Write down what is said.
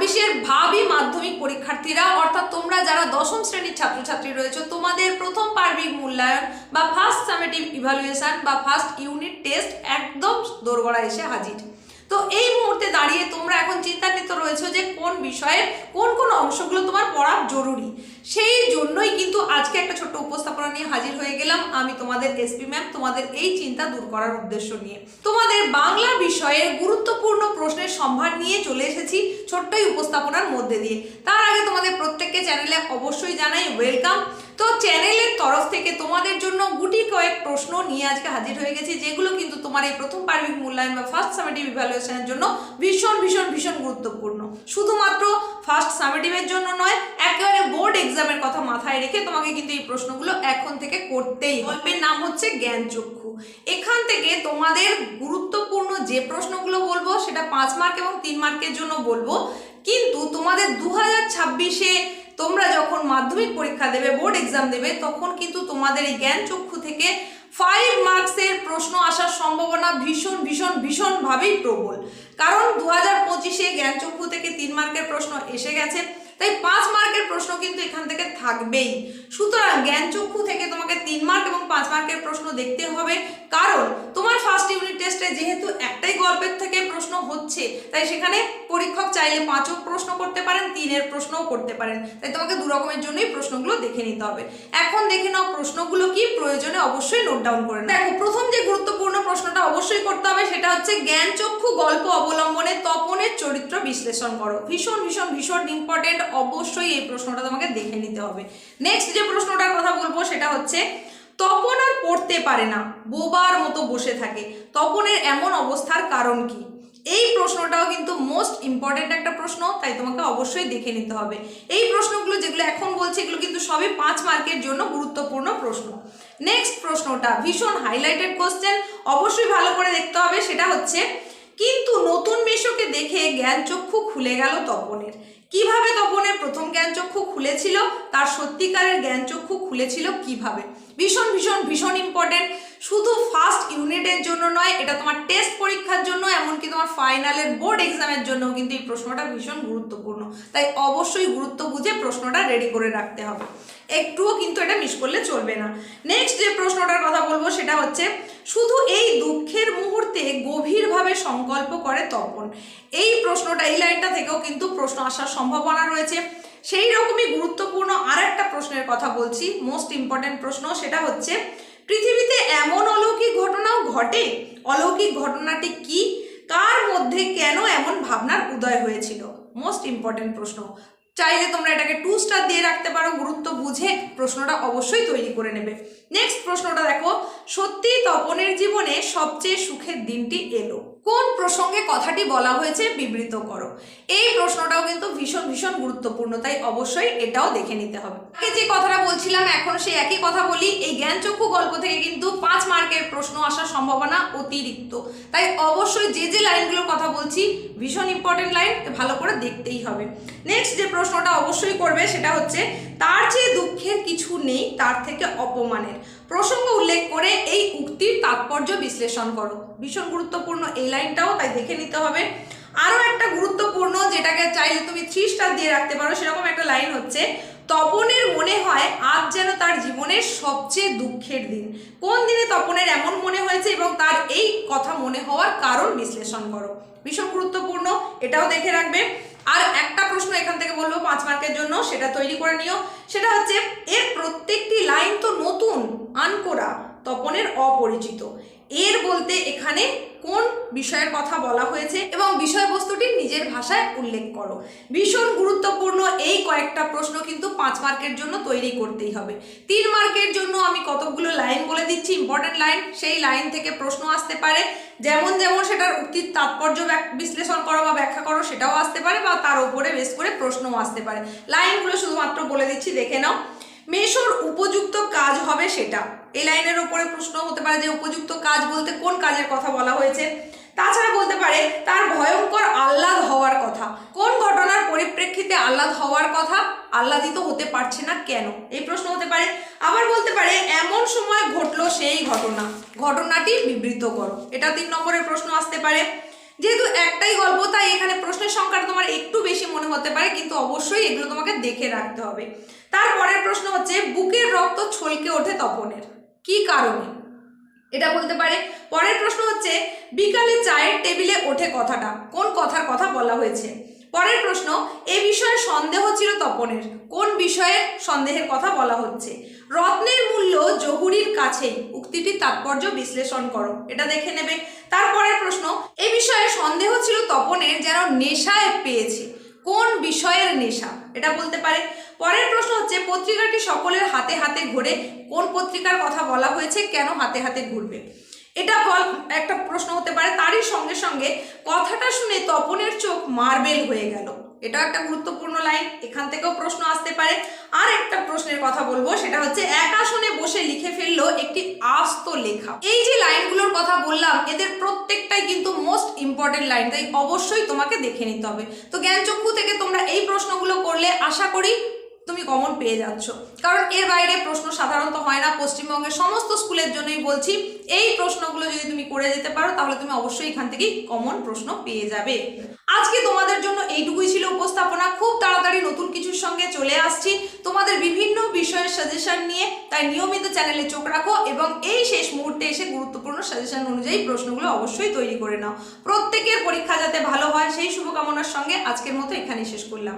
ছাব্বিশের ভাবি মাধ্যমিক পরীক্ষার্থীরা, অর্থাৎ তোমরা যারা দশম শ্রেণির ছাত্রছাত্রী রয়েছে, তোমাদের প্রথম পার্বিক মূল্যায়ন বা ফার্স্ট সামেটিভ ইভালুয়েশন বা ফার্স্ট ইউনিট টেস্ট একদম দোরগড়া এসে হাজির। তো এই মুহূর্তে দাঁড়িয়ে তোমরা এখন চিন্তান্বিত রয়েছে যে কোন বিষয়ের কোন কোন অংশগুলো তোমার পড়া জরুরি। সেই জন্যই কিন্তু আজকে একটা ছোট্ট উপস্থাপনা নিয়ে হাজির হয়ে গেলাম আমি তোমাদের এসপি ম্যাম তোমাদের এই চিন্তা দূর করার উদ্দেশ্য নিয়ে। তোমাদের বাংলা বিষয়ে গুরুত্বপূর্ণ প্রশ্নের সম্ভার নিয়ে চলে এসেছি ছোট্ট উপস্থাপনার মধ্যে দিয়ে। তার আগে তোমাদের প্রত্যেককে চ্যানেলে অবশ্যই জানাই ওয়েলকাম তো চ্যানেলের তরফ থেকে তোমাদের জন্য গুটি কয়েক প্রশ্ন নিয়ে আজকে হাজির হয়ে গেছি, যেগুলো কিন্তু তোমার এই প্রথম পার্বিক মূল্যায়ন বা ফার্স্ট সামেটিভ ইভ্যালুয়েশনের জন্য ভীষণ ভীষণ ভীষণ গুরুত্বপূর্ণ। শুধুমাত্র ফার্স্ট সামেটিভের জন্য নয়, একেবারে বোর্ড এক্সামের কথা মাথায় রেখে তোমাকে কিন্তু এই প্রশ্নগুলো এখন থেকে করতেই হবে। নাম হচ্ছে জ্ঞান চক্ষু এখান থেকে তোমাদের গুরুত্বপূর্ণ যে প্রশ্নগুলো বলব, সেটা পাঁচ মার্ক এবং তিন মার্কের জন্য বলব। কিন্তু তোমাদের দু হাজার ছাব্বিশে তোমরা যখন মাধ্যমিক পরীক্ষা দেবে, বোর্ড এক্সাম দেবে, তখন কিন্তু তোমাদের এই জ্ঞান চক্ষু থেকে ফাইভ মার্কসের প্রশ্ন আসার সম্ভাবনা ভীষণ ভীষণ, ভীষণভাবেই প্রবল। কারণ দু হাজার পঁচিশে জ্ঞান চক্ষু থেকে তিন মার্কের প্রশ্ন এসে গেছে, তাই পাঁচ মার্কের প্রশ্ন কিন্তু এখান থেকে থাকবেই। সুতরাং জ্ঞান চক্ষু থেকে তোমাকে তিন মার্ক এবং পাঁচ মার্কের প্রশ্ন দেখতে হবে, কারণ তোমার ফার্স্ট ইউনিট টেস্টে যেহেতু একটাই গল্পের থেকে প্রশ্ন হচ্ছে। তাই সেখানে পরীক্ষক চাইলে পাঁচও প্রশ্ন করতে পারেন, তিনের প্রশ্নও করতে পারেন। তাই তোমাকে দু রকমের জন্যই প্রশ্নগুলো দেখে নিতে হবে। এখন দেখে নাও প্রশ্নগুলো কি, প্রয়োজনে অবশ্যই নোট ডাউন করে। দেখো, প্রথম যে গুরুত্বপূর্ণ প্রশ্নটা অবশ্যই করতে হবে, সেটা হচ্ছে জ্ঞান চক্ষু গল্প অবলম্বনে তপনের চরিত্র বিশ্লেষণ করো। ভীষণ ভীষণ ভীষণ ইম্পর্টেন্ট অবশ্যই এই প্রশ্নটা তোমাকে দেখে নিতে হবে। নেক্সট যে প্রশ্নটার কথা বলব, সেটা হচ্ছে তপন আর পড়তে পারে না, বোবার মতো বসে থাকে। তপনের এমন অবস্থার কারণ কি? এই প্রশ্নটাও কিন্তু মোস্ট ইম্পর্টেন্ট একটা প্রশ্ন, তাই তোমাকে অবশ্যই দেখে নিতে হবে। এই প্রশ্নগুলো যেগুলো এখন বলছি, এগুলো কিন্তু সবই পাঁচ মার্কের জন্য গুরুত্বপূর্ণ প্রশ্ন। নেক্সট প্রশ্নটা, ভীষণ হাইলাইটেড কোশ্চেন অবশ্যই ভালো করে দেখতে হবে, সেটা হচ্ছে, কিন্তু নতুন মেশোকে দেখে জ্ঞান চক্ষু খুলে গেল তপনের। কীভাবে তপনের প্রথম জ্ঞান চক্ষু খুলেছিল, তার সত্যিকারের জ্ঞান চক্ষু খুলেছিল কীভাবে? ভীষণ ভীষণ ভীষণ ইম্পর্টেন্ট শুধু ফার্স্ট ইউনিটের জন্য নয়, এটা তোমার টেস্ট পরীক্ষার জন্য, এমনকি তোমার ফাইনালের বোর্ড এক্সামের জন্য কিন্তু এই প্রশ্নটা ভীষণ গুরুত্বপূর্ণ। তাই অবশ্যই গুরুত্ব বুঝে প্রশ্নটা রেডি করে রাখতে হবে। একটুও কিন্তু এটা মিস করলে চলবে না। নেক্সট যে প্রশ্নটার কথা বলব সেটা হচ্ছে, শুধু এই দুঃখের মুহূর্তে গভীরভাবে সংকল্প করে তপন। এই প্রশ্নটা, এই লাইনটা থেকেও কিন্তু প্রশ্ন আসার সম্ভাবনা রয়েছে। সেই রকমই গুরুত্বপূর্ণ আর একটা প্রশ্নের কথা বলছি মোস্ট ইম্পর্টেন্ট প্রশ্ন, সেটা হচ্ছে পৃথিবীতে এমন অলৌকিক ঘটনাও ঘটে? অলৌকিক ঘটনাটি কি? কার মধ্যে কেন এমন ভাবনার উদয় হয়েছিল? মোস্ট ইম্পর্টেন্ট প্রশ্ন। চাইলে তোমরা এটাকে টু স্টার দিয়ে রাখতে পারো, গুরুত্ব বুঝে প্রশ্নটা অবশ্যই তৈরি করে নেবে। নেক্সট প্রশ্নটা দেখো সত্যি তপনের জীবনে সবচেয়ে সুখের দিনটি এলো? কোন প্রসঙ্গে কথাটি বলা হয়েছে বিবৃত করো। এই প্রশ্নটাও কিন্তু ভীষণ ভীষণ গুরুত্বপূর্ণ, তাই অবশ্যই এটাও দেখে নিতে হবে। আগে যে কথাটা বলছিলাম, এখন সেই একই কথা বলি, এই জ্ঞানচক্ষু গল্প থেকে কিন্তু পাঁচ মার্কের প্রশ্ন আসার সম্ভাবনা অতিরিক্ত। তাই অবশ্যই যে যে লাইনগুলোর কথা বলছি, ভীষণ ইম্পর্টেন্ট লাইন ভালো করে দেখতেই হবে। নেক্সট যে প্রশ্নটা অবশ্যই করবে, সেটা হচ্ছে, তার যে দুঃখের কিছু নেই, তার থেকে অপমানের। প্রসঙ্গ উল্লেখ করে এই উক্তির তাৎপর্য বিশ্লেষণ করো। ভীষণ গুরুত্বপূর্ণ এই লাইনটাও, তাই দেখে নিতে হবে। আরও একটা গুরুত্বপূর্ণ যেটাকে চাইলে তুমি থ্রি স্টার দিয়ে রাখতে পারো, সেরকম একটা লাইন হচ্ছে, তপনের মনে হয় আজ যেন তার জীবনের সবচেয়ে দুঃখের দিন। কোন দিনে তপনের এমন মনে হয়েছে এবং তার এই কথা মনে হওয়ার কারণ বিশ্লেষণ করো। ভীষণ গুরুত্বপূর্ণ, এটাও দেখে রাখবে। আর একটা প্রশ্ন এখান থেকে বলব পাঁচ মার্কের জন্য, সেটা তৈরি করে নিও। সেটা হচ্ছে, এর প্রত্যেকটি লাইন তো নতুন আনকোরা তপনের অপরিচিত। এর বলতে এখানে কোন বিষয়ের কথা বলা হয়েছে এবং বিষয়বস্তুটি নিজের ভাষায় উল্লেখ করো। ভীষণ গুরুত্বপূর্ণ এই কয়েকটা প্রশ্ন কিন্তু পাঁচ মার্কের জন্য তৈরি করতেই হবে। তিন মার্কের জন্য আমি কতগুলো লাইন বলে দিচ্ছি ইম্পর্টেন্ট লাইন সেই লাইন থেকে প্রশ্ন আসতে পারে। যেমন যেমন সেটার উক্তির তাৎপর্য বিশ্লেষণ করো বা ব্যাখ্যা করো, সেটাও আসতে পারে বা তার উপরে বেশ করে প্রশ্নও আসতে পারে। লাইনগুলো শুধুমাত্র বলে দিচ্ছি, দেখে নাও। মেশোর উপযুক্ত কাজ হবে সেটা। এই লাইনের উপরে প্রশ্ন হতে পারে যে উপযুক্ত কাজ বলতে কোন কাজের কথা বলা হয়েছে। তাছাড়া বলতে পারে তার ভয়ঙ্কর আহ্লাদ হওয়ার কথা। কোন ঘটনার পরিপ্রেক্ষিতে আহ্লাদ হওয়ার কথা? আহ্লাদিত হতে পারছে না কেন? এই প্রশ্ন হতে পারে। আবার বলতে পারে এমন সময় ঘটলো সেই ঘটনা। ঘটনাটি বিবৃত করো এটা তিন নম্বরের প্রশ্ন আসতে পারে। যেহেতু একটাই গল্প, তাই এখানে প্রশ্নের সংখ্যাটা তোমার একটু বেশি মনে হতে পারে, কিন্তু অবশ্যই এগুলো তোমাকে দেখে রাখতে হবে। তারপরের প্রশ্ন হচ্ছে, বুকের রক্ত ছলকে ওঠে তপনের। কি কারণে? এটা বলতে পারে। পরের প্রশ্ন হচ্ছে, বিকালে চায়ের টেবিলে ওঠে কথাটা। কোন কথার কথা বলা হয়েছে? পরের প্রশ্ন, এ বিষয়ে সন্দেহ ছিল তপনের। কোন বিষয়ে সন্দেহের কথা বলা হচ্ছে? রত্নের মূল্য জহুরির কাছেই। উক্তিটির তাৎপর্য বিশ্লেষণ করো। এটা দেখে নেবে। তারপরের প্রশ্ন, এ বিষয়ে সন্দেহ ছিল তপনের যেন নেশায় পেয়েছে। কোন বিষয়ের নেশা? এটা বলতে পারে। পরের প্রশ্ন হচ্ছে, পত্রিকাটি সকলের হাতে হাতে ঘোরে। কোন পত্রিকার কথা বলা হয়েছে? কেন হাতে হাতে ঘুরবে? এটা বল, একটা প্রশ্ন হতে পারে। তারই সঙ্গে সঙ্গে কথাটা শুনে তপনের চোখ মার্বেল হয়ে গেল। এটা একটা গুরুত্বপূর্ণ লাইন, এখান থেকেও প্রশ্ন আসতে পারে। আর একটা প্রশ্নের কথা বলব, সেটা হচ্ছে, এক আসনে বসে লিখে ফেলল একটি আস্ত লেখা। এই যে লাইনগুলোর কথা বললাম, এদের প্রত্যেকটাই কিন্তু মোস্ট ইম্পর্টেন্ট লাইন তাই অবশ্যই তোমাকে দেখে নিতে হবে। তো জ্ঞানচক্ষু থেকে তোমরা এই প্রশ্নগুলো করলে আশা করি তুমি কমন পেয়ে যাচ্ছ। কারণ এর বাইরে প্রশ্ন সাধারণত হয় না। পশ্চিমবঙ্গের সমস্ত স্কুলের জন্যই বলছি, এই প্রশ্নগুলো যদি তুমি করে যেতে পারো, তাহলে তুমি অবশ্যই এখান থেকেই কমন প্রশ্ন পেয়ে যাবে। আজকে তোমাদের জন্য এইটুকুই ছিল উপস্থাপনা। খুব তাড়াতাড়ি নতুন কিছুর সঙ্গে চলে আসছি। তোমাদের বিভিন্ন বিষয়ের সাজেশন নিয়ে, তাই নিয়মিত চ্যানেলে চোখ রাখো এবং এই শেষ মুহূর্তে এসে গুরুত্বপূর্ণ সাজেশন অনুযায়ী প্রশ্নগুলো অবশ্যই তৈরি করে নাও। প্রত্যেকের পরীক্ষা যাতে ভালো হয়, সেই শুভকামনার সঙ্গে আজকের মতো এখানেই শেষ করলাম।